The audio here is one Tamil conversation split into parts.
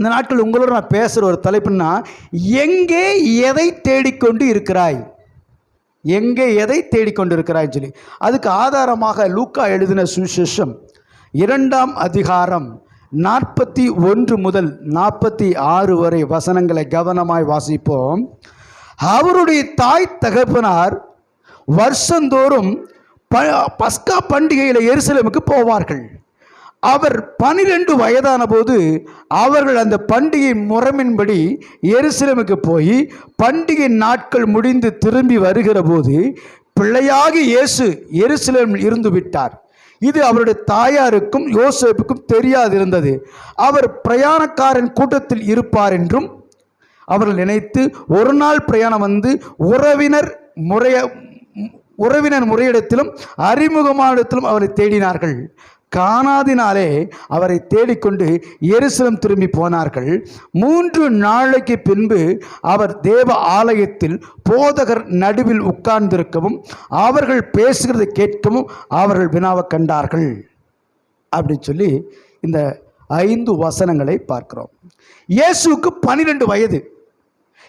இந்த நாட்கள் உங்களோட நான் பேசுகிற ஒரு தலைப்புன்னா எங்கே எதை தேடிக்கொண்டு இருக்கிறாய்? எங்கே எதை தேடிக்கொண்டு இருக்கிறாய் சொல்லி. அதுக்கு ஆதாரமாக லூக்கா எழுதின சுவிசேஷம் இரண்டாம் அதிகாரம் நாற்பத்தி ஒன்று முதல் நாற்பத்தி ஆறு வரை வசனங்களை கவனமாய் வாசிப்போம். அவருடைய தாய் தகப்பனார் வருஷந்தோறும் ப பஸ்கா பண்டிகையில் எருசலேமுக்கு போவார்கள். அவர் பனிரெண்டு வயதான போது அவர்கள் அந்த பண்டிகை முறமின்படி எருசலமுக்கு போய் பண்டிகை நாட்கள் முடிந்து திரும்பி வருகிற போது பிள்ளையாகி இயேசு எருசலேமில் இருந்து விட்டார். இது அவருடைய தாயாருக்கும் யோசேப்புக்கும் தெரியாதிருந்தது. அவர் பிரயாணக்காரன் கூட்டத்தில் இருப்பார் என்றும் அவர்கள் நினைத்து ஒரு நாள் பிரயாணம் வந்து உறவினர் முறைய உறவினர் முறையிடத்திலும் அறிமுகமான இடத்திலும் அவரை தேடினார்கள். காணாதினாலே அவரை தேடிக்கொண்டு எருசலம் திரும்பி போனார்கள். மூன்று நாளைக்கு பின்பு அவர் தேவ ஆலயத்தில் போதகர் நடுவில் உட்கார்ந்திருக்கவும் அவர்கள் பேசுகிறதை கேட்கவும் அவர்கள் வினாவை கண்டார்கள். அப்படின்னு சொல்லி இந்த ஐந்து வசனங்களை பார்க்கிறோம். இயேசுவுக்கு பனிரெண்டு வயது.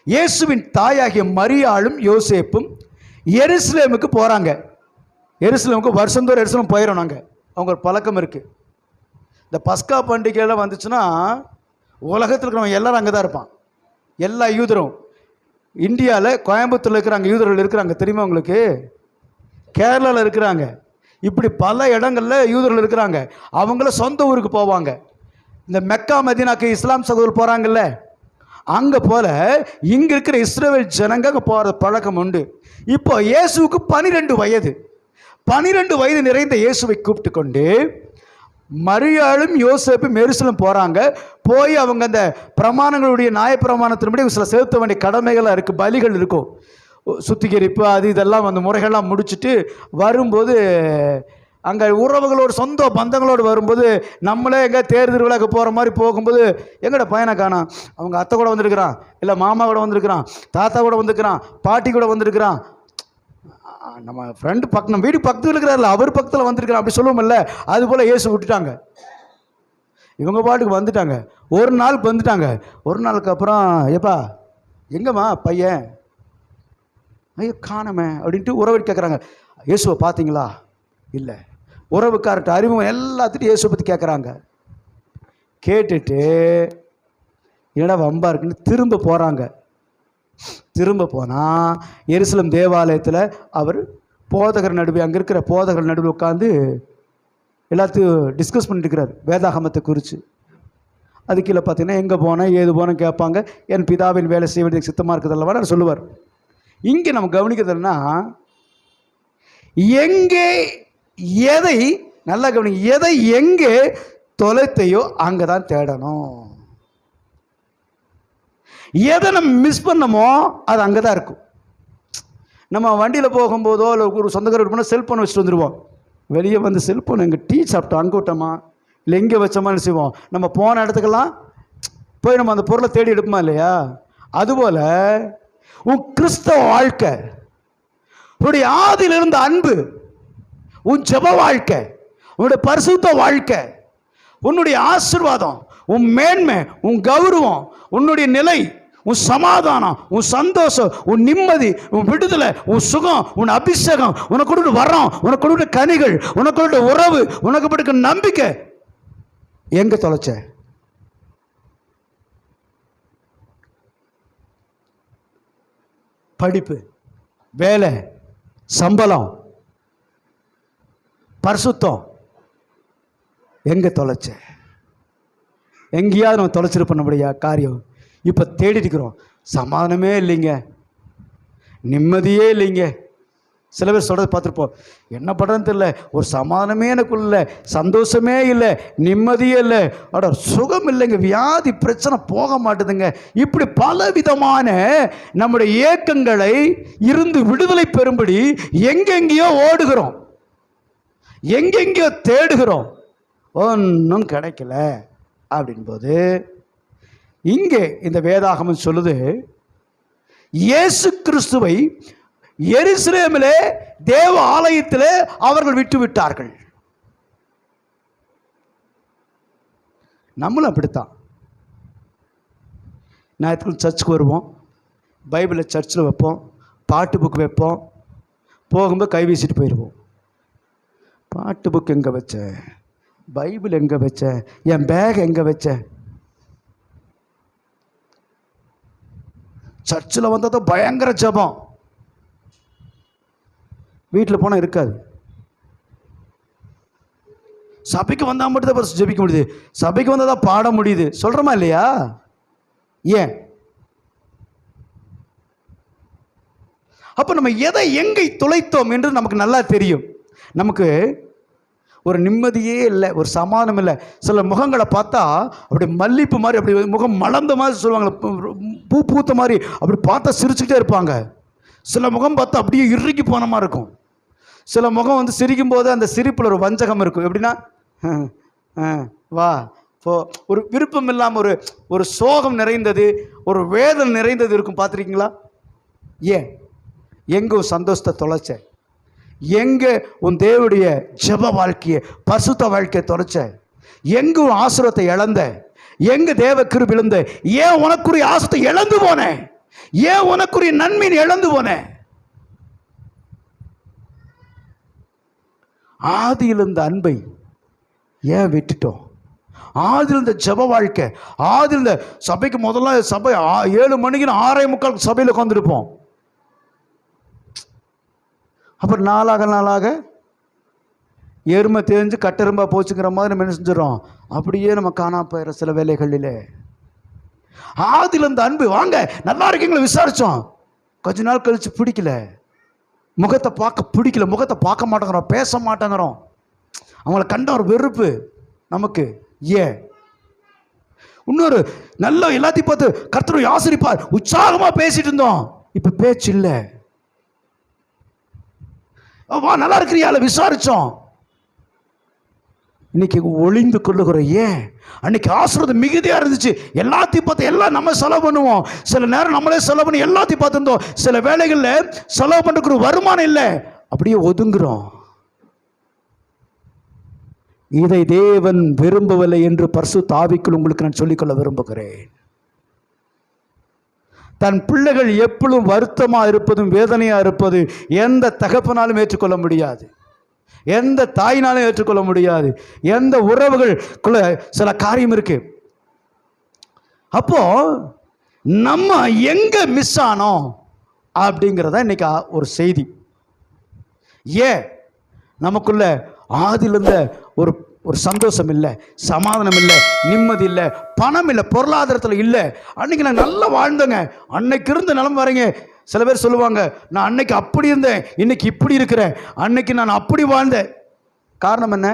இயேசுவின் தாயாகிய மரியாளும் யோசேப்பும் எருசலேமுக்கு போகிறாங்க எருசலேமுக்கு வருஷந்தோறும் எருசலம் போயிடும் நாங்கள் அவங்க ஒரு பழக்கம் இருக்குது இந்த பஸ்கா பண்டிகையெல்லாம் வந்துச்சுன்னா உலகத்தில் இருக்கிறவங்க எல்லோரும் அங்கே தான் இருப்பான். எல்லா யூதரும். இந்தியாவில் கோயம்புத்தூரில் இருக்கிறாங்க யூதர்கள் இருக்கிறாங்க. தெரியுமா உங்களுக்கு? கேரளாவில் இருக்கிறாங்க. இப்படி பல இடங்களில் யூதர்கள் இருக்கிறாங்க. அவங்கள சொந்த ஊருக்கு போவாங்க. இந்த மெக்கா மதீனாக்கு இஸ்லாம் சகோதரர் போகிறாங்கல்ல அங்கே போல இங்கே இருக்கிற இஸ்ரேல் ஜனங்க அங்கே போகிற பழக்கம் உண்டு. இப்போ இயேசுவுக்கு பனிரெண்டு வயது. பனிரெண்டு வயது நிறைந்த இயேசுவை கூப்பிட்டு கொண்டு மரியாளும் யோசேப்பும் மெருசலும் போகிறாங்க போய் அவங்க அந்த பிரமாணங்களுடைய நியாயப்பிரமாணத்தின்படி சில செலுத்த வேண்டிய கடமைகளாக இருக்குது பலிகள் இருக்கும் சுத்திகரிப்பு அது இதெல்லாம் அந்த முறைகள்லாம் முடிச்சுட்டு வரும்போது அங்கே உறவுகளோடு சொந்த பந்தங்களோடு வரும்போது நம்மளே எங்கே தேர் திருவிழாக்கு போகிற மாதிரி போகும்போது எங்கட பையனை காணும் அவங்க அத்தை கூட வந்திருக்கிறான் இல்லை மாமா கூட வந்திருக்கிறான் தாத்தா கூட வந்திருக்கிறான் பாட்டி கூட வந்திருக்கிறான் நம்ம ஃப்ரெண்டு பக்கம் நம்ம வீடு பக்கத்தில் இருக்கிறார்ல அவர் பக்கத்தில் வந்திருக்கிறார் அப்படி சொல்லுவோம்ல அது போல் இயேசு விட்டுட்டாங்க. இவங்க பாட்டுக்கு வந்துட்டாங்க. ஒரு நாள் வந்துட்டாங்க. ஒரு நாளுக்கு அப்புறம் ஏப்பா எங்கம்மா பையன்? ஐயோ காணமே அப்படின்ட்டு உறவு கேட்குறாங்க இயேசுவை பார்த்தீங்களா? இல்லை. உறவுக்கார்ட்ட அறிமுகம் எல்லாத்துட்டும் இயேசுவை பற்றி கேட்குறாங்க கேட்டுட்டு என்னடா வம்பா இருக்குன்னு திரும்ப போகிறாங்க திரும்ப போனால் எருசலம் தேவாலயத்தில் அவர் போதகர் நடுவே அங்கே இருக்கிற போதகர் நடுவில் உட்காந்து எல்லாத்தையும் டிஸ்கஸ் பண்ணிட்டு இருக்கிறார் வேதாகமத்தை குறித்து அது கீழே பார்த்தீங்கன்னா எங்கே போனேன் ஏது போனேன் கேட்பாங்க. என் பிதாவின் வேலை செய்ய வேண்டியது சித்தமாக இருக்குதல்லவா நான் சொல்லுவார். இங்கே நம்ம கவனிக்கிறதுனா எங்கே எதை நல்லா கவனிங்க எதை எங்கே தொலைத்தையோ அங்கே தான் தேடணும். எதை நம்ம மிஸ் பண்ணமோ அது அங்கே தான் இருக்கும். நம்ம வண்டியில் போகும்போதோ இல்லை ஒரு சொந்தக்காரர் போனால் செல்ஃபோன் வச்சுட்டு வந்துடுவோம் வெளியே வந்து செல்ஃபோன் எங்கள் டீ சாப்பிட்டோம் அங்கே விட்டோமா? இல்லை எங்கே வச்சோமா செய்வோம்? நம்ம போன இடத்துக்கெல்லாம் போய் நம்ம அந்த பொருளை தேடி எடுப்போமா இல்லையா? அதுபோல் உன் கிறிஸ்தவ வாழ்க்கை உன்னுடைய ஆதியில் இருந்த அன்பு உன் ஜப வாழ்க்கை உன்னுடைய பரிசுத்த வாழ்க்கை உன்னுடைய ஆசீர்வாதம் உன் மேன்மை உன் கௌரவம் உன்னுடைய நிலை உன் சமாதானம் உன் சந்தோஷம் உன் நிம்மதி உன் விடுதலை உன் சுகம் உன் அபிஷேகம் உனக்கு கொடுத்த வரம் உனக்கு கொடுத்த கனிகள் உனக்கு கொடுத்த உறவு உனக்கு கொடுக்க நம்பிக்கை. எங்க தொலைச்ச? படிப்பு வேலை சம்பளம் பரிசுத்தம். எங்கே தொலைச்ச? எங்கேயாவது நம்ம தொலைச்சிருப்போம் நம்முடைய காரியம். இப்போ தேடிருக்கிறோம் இருக்கிறோம் சமாதானமே இல்லைங்க. நிம்மதியே இல்லைங்க. சில பேர் சொல்கிறத பார்த்துருப்போம். என்ன பண்ணுறதுன்னு தெரியல. ஒரு சமாதானமே எனக்குள்ள இல்லை சந்தோஷமே இல்லை நிம்மதியே இல்லை. அட சுகம் இல்லைங்க. வியாதி பிரச்சனை போக மாட்டுதுங்க. இப்படி பல விதமான நம்முடைய ஏக்கங்களை இருந்து விடுதலை பெறும்படி எங்கெங்கேயோ ஓடுகிறோம். எங்கெங்கேயோ தேடுகிறோம். ஒன்றும் கிடைக்கல. அப்படின்போது இங்கே இந்த வேதாகமம் சொல்லுது இயேசு கிறிஸ்துவை எருசலேமிலே தேவ ஆலயத்திலே அவர்கள் விட்டு விட்டார்கள். நம்மளும் அப்படித்தான். ஞாயிற்றுக்கிழமை சர்ச்சுக்கு வருவோம் பைபிளை சர்ச்சில் வைப்போம் பாட்டு புக் வைப்போம் போகும்போது கை வீசிட்டு போயிடுவோம். பாட்டு புக் எங்கே வச்சேன் பைபிள் எங்கே வச்சேன் என் பேக் எங்கே வச்சேன் சர்ச்சில் வந்ததும் பயங்கர ஜெபம். வீட்டில் போனால் இருக்காது. சபைக்கு வந்தால் மட்டும் தான் ஜெபிக்க முடியுது. சபைக்கு வந்தால் தான் பாட முடியுது. சொல்கிறோமா இல்லையா? ஏன்? அப்போ நம்ம எதை எங்கே துளைத்தோம் என்று நமக்கு நல்லா தெரியும். நமக்கு ஒரு நிம்மதியே இல்லை ஒரு சமாதானம் இல்லை. சில முகங்களை பார்த்தா அப்படி மல்லிப்பு மாதிரி அப்படி முகம் மலர்ந்த மாதிரி சொல்லுவாங்க பூ பூத்த மாதிரி அப்படி பார்த்தா சிரிச்சுக்கிட்டே இருப்பாங்க. சில முகம் பார்த்தா அப்படியே இறுக்கி போன மாதிரி இருக்கும். சில முகம் வந்து சிரிக்கும் போது அந்த சிரிப்பில் ஒரு வஞ்சகம் இருக்கும். எப்படின்னா ஆ, வா இப்போ ஒரு விருப்பம் இல்லாமல் ஒரு ஒரு சோகம் நிறைந்தது ஒரு வேதனை நிறைந்தது இருக்கும். பார்த்துருக்கீங்களா? ஏன்? எங்கும் சந்தோஷத்தை தொலைச்சேன். எங்கே உன் தேவனுடைய ஜெப வாழ்க்கையை பசுத்த வாழ்க்கையை தொலைச்ச எங்கே உன் ஆசுரத்தை இழந்த? எங்கே தேவ கிரு இழந்த ஏன் உனக்குரிய ஆசத்தை இழந்து போனேன் ஏன் உனக்குரிய நன்மையை இழந்து போனேன் ஆதியில் இருந்த அன்பை ஏன் விட்டுட்டோம்? ஆதில் இருந்த ஜெப வாழ்க்கை ஆதில் இந்த சபைக்கு முதல்ல சபை ஏழு மணிக்கு ஆறே முக்கால் சபையில் உட்காந்துருப்போம் அப்புறம் நாளாக நாளாக எருமை தெரிஞ்சு கட்டெரும்பா போச்சுங்கிற மாதிரி நம்ம என்ன அப்படியே நம்ம காணாம போயிடுற சில வேலைகளிலே. ஆதியில் இந்த அன்பு வாங்க நல்லா இருக்கீங்களா விசாரிச்சோம். கொஞ்ச நாள் கழிச்சு பிடிக்கல. முகத்தை பார்க்க பிடிக்கல. முகத்தை பார்க்க மாட்டேங்கிறோம். பேச மாட்டேங்கிறோம். அவங்கள கண்ட ஒரு வெறுப்பு நமக்கு. ஏன் இன்னொரு நல்ல எல்லாத்தையும் பார்த்து கர்த்தர் ஆசிரிப்பார். உற்சாகமா பேசிட்டு இருந்தோம். இப்ப பேச்சு இல்லை. வா நல்லா இருக்கிறியால விசாரிச்சோம். இன்னைக்கு ஒளிந்து கொள்ளுகிற ஏன்? அன்னைக்கு ஆசிரியர் மிகுதியா இருந்துச்சு. எல்லாத்தையும் பார்த்து எல்லாம் நம்ம செலவு பண்ணுவோம். சில நேரம் நம்மளே செலவு பண்ணி எல்லாத்தையும் பார்த்துருந்தோம். சில வேலைகளில் செலவு பண்ணுறதுக்கு வருமானம் இல்லை. அப்படியே ஒதுங்குறோம். இதை தேவன் விரும்பவில்லை என்று பரிசு தாவிக்குள் உங்களுக்கு நான் சொல்லிக்கொள்ள விரும்புகிறேன். தன் பிள்ளைகள் எப்பொழுதும் வருத்தமாக இருப்பதும் வேதனையாக இருப்பது எந்த தகப்பனாலும் ஏற்றுக்கொள்ள முடியாது. எந்த தாயினாலும் ஏற்றுக்கொள்ள முடியாது. எந்த உறவுகளுக்குள்ள சில காரியம் இருக்கு. அப்போ நம்ம எங்க மிஸ் ஆனோம் அப்படிங்கிறத இன்னைக்கு ஒரு செய்தி. ஏன்? நமக்குள்ள ஆதிலிருந்த ஒரு ஒரு சந்தோஷம் இல்லை சமாதானம் இல்லை நிம்மதி இல்லை பணம் இல்லை பொருளாதாரத்தில் இல்லை. அன்னைக்கு நான் நல்லா வாழ்ந்தேங்க. அன்னைக்கு இருந்த நிலம் வரீங்க சில பேர் சொல்லுவாங்க நான் அன்னைக்கு அப்படி இருந்தேன் இன்னைக்கு இப்படி இருக்கிறேன். அன்னைக்கு நான் அப்படி வாழ்ந்தேன். காரணம் என்ன?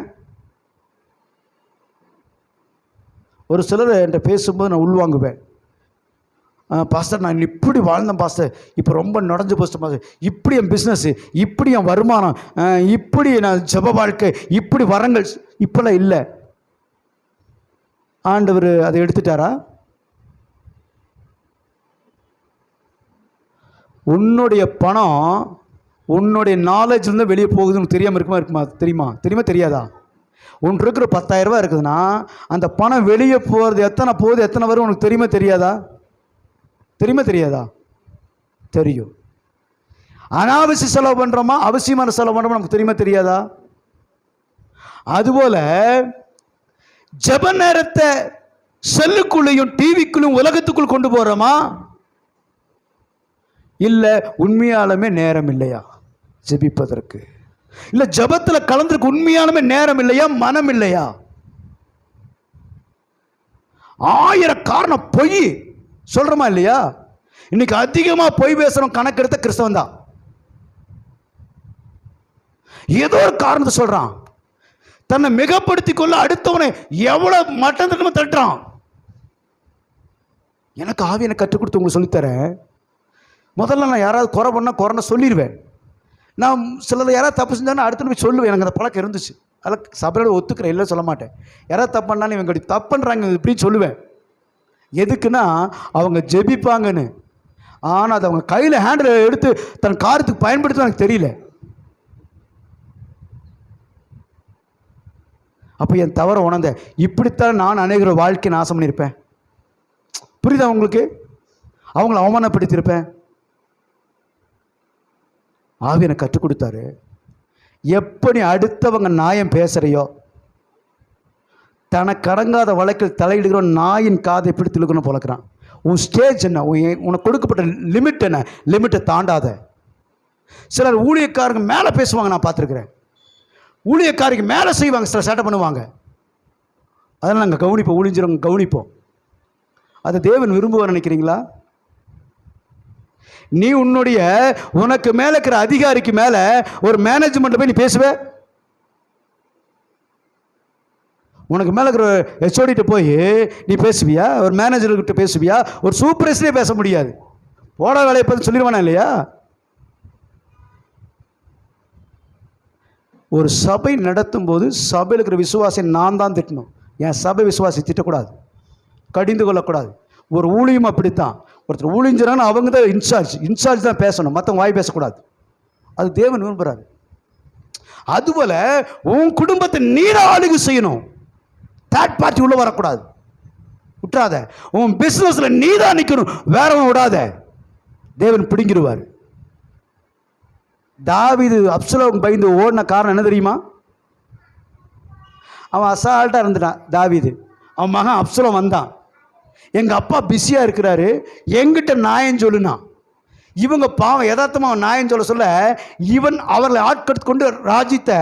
ஒரு சிலர் என்கிட்ட பேசும்போது நான் உள்வாங்குவேன். பாஸ்டர் நான் இப்படி வாழ்ந்தேன் பாஸ்டர். இப்போ ரொம்ப நடந்து போச்சு பாஸ்டர். இப்படி என் பிஸ்னஸ்ஸு இப்படி என் வருமானம் இப்படி நான் ஜப வாழ்க்கை இப்படி வரங்கள் இப்போல்லாம் இல்லை. ஆண்டவர் அதை எடுத்துட்டாரா? உன்னுடைய பணம் உன்னுடைய நாலேஜ் இருந்து வெளியே போகுதுன்னு தெரியாமல் இருக்குமா இருக்குமா? தெரியுமா? தெரியுமா தெரியாதா? உன் இருக்கிற பத்தாயிரம் ரூபாய் இருக்குதுன்னா அந்த பணம் வெளியே போகிறது எத்தனை போகுது எத்தனை வரும் உனக்கு தெரியுமா தெரியாதா? தெரியுமா தெரியாதா? தெரியும். அனாவசிய செலவு பண்ணுறோமா அவசியமான செலவு பண்ணுறோமா நமக்கு தெரியுமா தெரியாதா? அதுபோல ஜெப நேரத்தை செல்லுக்குள்ளேயும் டிவிக்குள்ளும் உலகத்துக்குள் கொண்டு போகிறோமா இல்லை உண்மையாலுமே நேரம் இல்லையா ஜெபிப்பதற்கு? இல்லை ஜெபத்தில் கலந்துருக்கு உண்மையாலுமே நேரம் இல்லையா மனம் இல்லையா? ஆயிர காரணம் பொய். சொல்கிறோமா இல்லையா? இன்னைக்கு அதிகமாக பொய் பேசுகிறோம் கணக்கெடுத்த கிறிஸ்தவன் தான். ஏதோ ஒரு காரணத்தை சொல்கிறான் தன்னை மிகப்படுத்தி கொள்ள அடுத்தவனை எவ்வளோ மட்டம் தட்டமா தட்டுறான். எனக்கு ஆவியனை கற்றுக் கொடுத்து உங்களுக்கு சொல்லித்தரேன். முதல்ல நான் யாராவது குறை பண்ணால் குறைனா சொல்லிடுவேன். நான் சிலர் யாராவது தப்பு செஞ்சாலும் அடுத்து போய் சொல்லுவேன். எனக்கு அந்த பழக்கம் இருந்துச்சு. அதில் சபையோட ஒத்துக்கிறேன். இல்லை சொல்ல மாட்டேன். யாராவது தப்பு பண்ணாலும் இவங்க இப்படி தப்பு பண்ணுறாங்க இப்படின்னு சொல்லுவேன். எதுக்குன்னா அவங்க ஜெபிப்பாங்கன்னு. ஆனால் அதை அவங்க கையில் ஹேண்டில் எடுத்து தன் காரத்துக்கு பயன்படுத்த எனக்கு தெரியல. அப்போ என் தவறை உணர்ந்த இப்படித்தான் நான் அநேகர் வாழ்க்கை நாசம் பண்ணியிருப்பேன். புரியுதா உங்களுக்கு? அவங்கள அவமானப்படுத்தியிருப்பேன். ஆவி எனக்கு கற்றுக் கொடுத்தாரு. எப்படி அடுத்தவங்க நாயம் பேசுகிறையோ தனக்கு அடங்காத வழக்கில் தலையிடுகிற நாயின் காதை பிடித்து இழுக்கணும் போலக்கிறான் உன் ஸ்டேஜ் என்ன? உனக்கு கொடுக்கப்பட்ட லிமிட் என்ன? லிமிட்டை தாண்டாத. சிலர் ஊழியக்காரங்க மேலே பேசுவாங்க நான் பார்த்துருக்குறேன். ஊழியக்காரிக்கு மேலே செய்வாங்க சில சேட்டை பண்ணுவாங்க. அதெல்லாம் நாங்கள் கவனிப்போம் ஊழிஞ்சிரவங்க கவனிப்போம். அதை தேவன் விரும்புவார் நினைக்கிறீங்களா? நீ உன்னுடைய உனக்கு மேலே இருக்கிற அதிகாரிக்கு மேலே ஒரு மேனேஜ்மெண்ட்டில் போய் நீ பேசுவே? உனக்கு மேலே இருக்கிற ஹெச்ஓடிட்ட போய் நீ பேசுவியா? ஒரு மேனேஜர்கிட்ட பேசுவியா? ஒரு சூப்பர்வைசரே பேச முடியாது. போட வேலையை பார்த்து சொல்லிடுவானா இல்லையா? ஒரு சபை நடத்தும் போது சபையில் இருக்கிற விசுவாசியை நான் தான் திட்டணும். என் சபை விசுவாசி திட்டக்கூடாது. கடிந்து கொள்ளக்கூடாது. ஒரு ஊழியம் அப்படித்தான். ஒருத்தர் ஊழிஞ்சறான்னு அவங்க தான் இன்சார்ஜ் இன்சார்ஜ் தான் பேசணும். மற்றவங்க வாய் பேசக்கூடாது. அது தேவன் விரும்புகிறாரு அதுபோல உன் குடும்பத்தை நீர ஆளுகை செய்யணும். தேர்ட் பார்ட்டி உள்ள வரக்கூடாது. விட்டுறாத. உன் பிஸ்னஸில் நீ தான் நிற்கணும் வேறவன் விடாத. தேவன் பிடுங்கிடுவார். தாவிது அப்சலோம் பயந்து ஓடின காரணம் என்ன தெரியுமா? அவன் அசால்ட்டாக இருந்துட்டான் தாவிது. அவன் மகன் அப்சலம் வந்தான். எங்கள் அப்பா பிஸியாக இருக்கிறாரு. எங்கிட்ட நாயன் சொல்லுனா. இவங்க பாவம் யதார்த்தமாக அவன் சொல்ல சொல்ல இவன் அவர்களை ஆட்கடுத்து கொண்டு ராஜ்யத்தை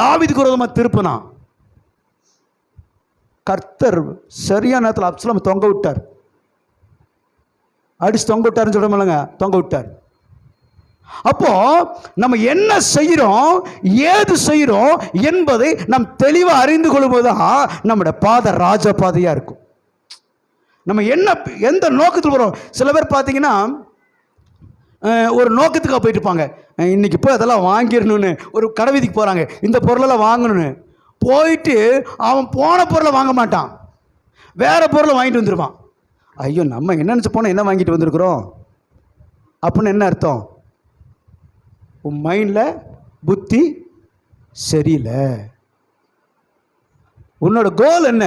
தாவீதுக்கு விரோதமாக திருப்பினான். கர்த்தர் சரியான நேரத்தில் அப்சலம் தொங்க விட்டார். அடிச்சு தொங்க விட்டாருன்னு சொல்ல தொங்க விட்டார். அப்போ நம்ம என்ன செய்கிறோம் ஏது செய்கிறோம் என்பதை நாம் தெளிவாக அறிந்து கொள்ளும்போதுதான் நம்முடைய பாதை ராஜ பாதையாக இருக்கும். நம்ம என்ன எந்த நோக்கத்தில் வரும் சில பேர் பார்த்தீங்கன்னா ஒரு நோக்கத்துக்காக போயிட்டு இருப்பாங்க இன்னைக்கு போய் அதெல்லாம் வாங்கிடணும்னு ஒரு கடைவீதிக்கு போகிறாங்க இந்த பொருளெல்லாம் வாங்கணும்னு. போயிட்டு அவன் போன பொருளை வாங்க மாட்டான். வேறு பொருளை வாங்கிட்டு வந்துடுவான் ஐயோ நம்ம என்ன நினச்சி போனால் என்ன வாங்கிட்டு வந்திருக்கிறோம்? அப்படின்னு என்ன அர்த்தம்? உன் மைண்டில் புத்தி சரியில்லை. உன்னோட கோல் என்ன?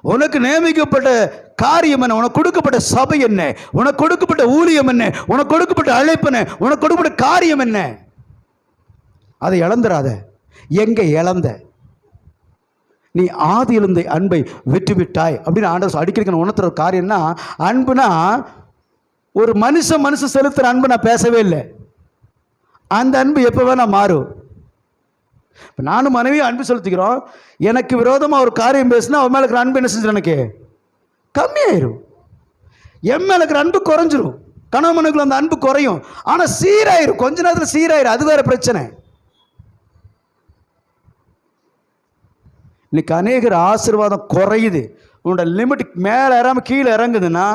உனக்கு நியமிக்கப்பட்ட காரியம் என்ன? உனக்கு கொடுக்கப்பட்ட சபை என்ன? உனக்கு கொடுக்கப்பட்ட ஊழியம் என்ன? உனக்கு கொடுக்கப்பட்ட அழைப்பு என்ன? உனக்கு கொடுக்கப்பட்ட காரியம் என்ன? அதை இழந்துடாத எங்க இழந்த? நீ ஆதியிலிருந்த அன்பை விட்டு விட்டாய் அப்படின்னு ஆண்டவர் அடிக்கடி உணர்த்துற காரியம்னா அன்புனா ஒரு மனுஷன் மனுஷன் செலுத்துகிற அன்பு நான் பேசவே இல்லை. அந்த அன்பு எப்போ வேணால் மாறும். இப்போ நானும் மனைவியும் அன்பு செலுத்திக்கிறோம் எனக்கு விரோதமாக ஒரு காரியம் பேசினா அவன் மேலே இருக்கிற அன்பு என்ன செஞ்சிடும் எனக்கு? கம்மியாயிரும். என் மேலே இருக்கிற அன்பு குறைஞ்சிரும். கணவனுக்குள்ள அந்த அன்பு குறையும். ஆனால் சீராயிரும். கொஞ்ச நேரத்தில் சீராயிரும். அது வேற பிரச்சனை. இன்னைக்கு அநேகர் ஆசீர்வாதம் குறையுது. உன்னோட லிமிட் மேலே இறாமல் கீழே இறங்குதுன்னா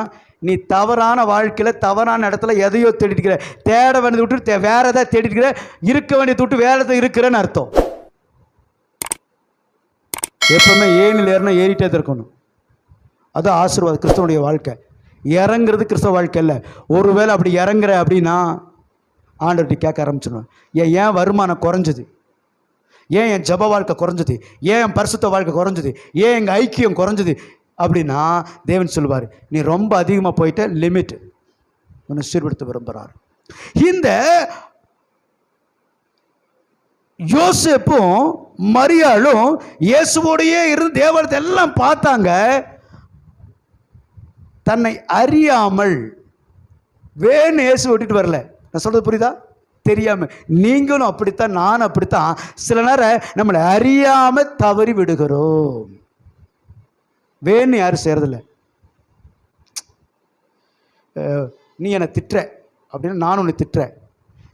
நீ தவறான வாழ்க்கையில் தவறான இடத்துல எதையோ தேடிட்டு இருக்கிற தேட வேண்டியதை விட்டு வேறு வேற எதாவது தேடிட்டு இருக்கிற இருக்க வேண்டியதை விட்டு வேற எதாவது இருக்கிறேன்னு அர்த்தம். எப்பவுமே ஏனில் ஏறினா ஏறிட்டே தான் இருக்கணும். அது ஆசீர்வாதம் கிறிஸ்தவனுடைய வாழ்க்கை. இறங்குறது கிறிஸ்தவ வாழ்க்கை இல்லை. ஒருவேளை அப்படி இறங்குற அப்படின்னா ஆண்டவர்கிட்ட கேட்க ஆரம்பிச்சிடுவேன் ஏன் ஏன் வருமானம் குறைஞ்சது? ஏன் என் ஜப வாழ்க்கை குறைஞ்சது? ஏன் என் பரிசுத்த வாழ்க்கை குறைஞ்சது? ஏன் எங்கள் ஐக்கியம் குறைஞ்சது? அப்படின்னா தேவன் சொல்லுவார் நீ ரொம்ப அதிகமாக போயிட்ட லிமிட் உன்னை சீர்படுத்த விரும்புகிறார் இந்த யோசேப்பும் மரியாளும் இயேசுவோடையே இருந்து தேவாலயத்தை எல்லாம் பார்த்தாங்க. தன்னை அறியாமல் வேணும் இயேசு விட்டுட்டு வரல. நான் சொல்கிறது புரியுதா? தெரியாமல் நீங்களும் அப்படித்தான் நானும் அப்படித்தான். சில நேரம் நம்மளை அறியாமல் தவறி விடுகிறோம். வேன்னு யாரும் செய்கிறதில்ல நீ என்னை திட்டுற அப்படின்னா நான் உன்னை திட்டுறேன்.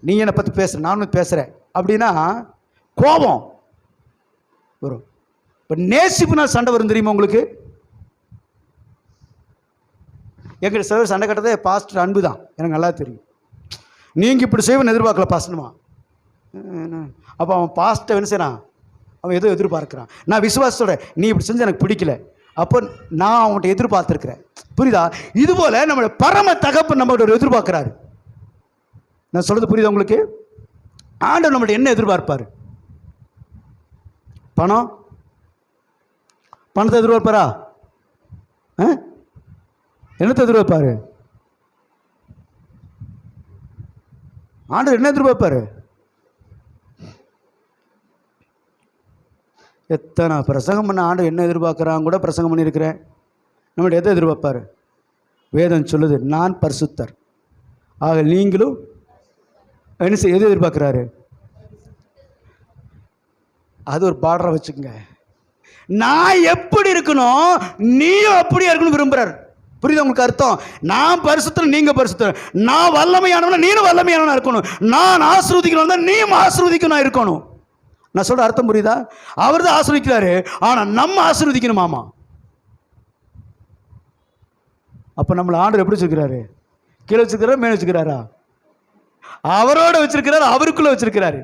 நீ என்னை பற்றி பேசுகிற நான் ஒன்று பேசுகிறேன் அப்படின்னா கோபம் வரும். இப்போ நேசிப்புனா சண்டை வரும் தெரியுமா உங்களுக்கு? எங்கிட்ட சிலர் சண்டை கட்டதே பாஸ்டர் அன்பு தான். எனக்கு நல்லா தெரியும். நீங்கள் இப்படி செய்வன் எதிர்பார்க்கல பாஸ்டனுமா அப்போ அவன் பாஸ்ட்டை என்ன செய்யறான்? அவன் ஏதோ எதிர்பார்க்குறான். நான் விசுவாசத்தோட நீ இப்படி செஞ்சு எனக்கு பிடிக்கல. அப்போ நான் அவன்கிட்ட எதிர்பார்த்துருக்கிறேன். புரியுதா? இதுபோல் நம்மளோட பரம தகப்பு நம்மகிட்ட ஒரு எதிர்பார்க்குறாரு. நான் சொல்கிறது புரியுதா உங்களுக்கு? ஆண்டவர் நம்மள்ட்ட என்ன எதிர்பார்ப்பார்? பணம்? பணத்தை எதிர்பார்ப்பாரா? ஆ? என்னத்தை எதிர்பார்ப்பாரு? ஆண்டவர் என்ன எதிர்பார்ப்பாரு? எத்தனை பிரசங்கம் பண்ண ஆண்டு என்ன எதிர்பார்க்குறாங்க கூட பிரசங்கம் பண்ணியிருக்கிறேன். நம்மகிட்ட எதை எதிர்பார்ப்பாரு? வேதம் சொல்லுது நான் பரிசுத்தர். ஆக நீங்களும் என்ன செய்ய எது எதிர்பார்க்குறாரு? அது ஒரு பார்டரை வச்சுக்கோங்க. நான் எப்படி இருக்கணும் நீயும் அப்படியே இருக்கணும் விரும்புகிறார் புரியுது உங்களுக்கு அர்த்தம்? நான் பரிசுத்தம் நீங்க பரிசுத்தம் நான் வல்லமையானவனா நீனும் வல்லமையானவனா இருக்கணும். நான் ஆசிர்வதிக்கணும் நீயும் ஆசிர்வதிக்கணும் இருக்கணும். நான் சொல்ற அர்த்தம் புரியுதா? அவர் தான் ஆசிர்வதிக்கிறாரு. ஆனால் நம்ம ஆசிர்வதிக்கணுமாமா அப்போ நம்மளை ஆண்டர் எப்படி வச்சுருக்கிறாரு? கீழே வச்சுருக்கிறாரா? மேலே வச்சுருக்கிறாரா? அவரோட வச்சிருக்கிறாரு? அவருக்குள்ளே வச்சிருக்கிறாரு.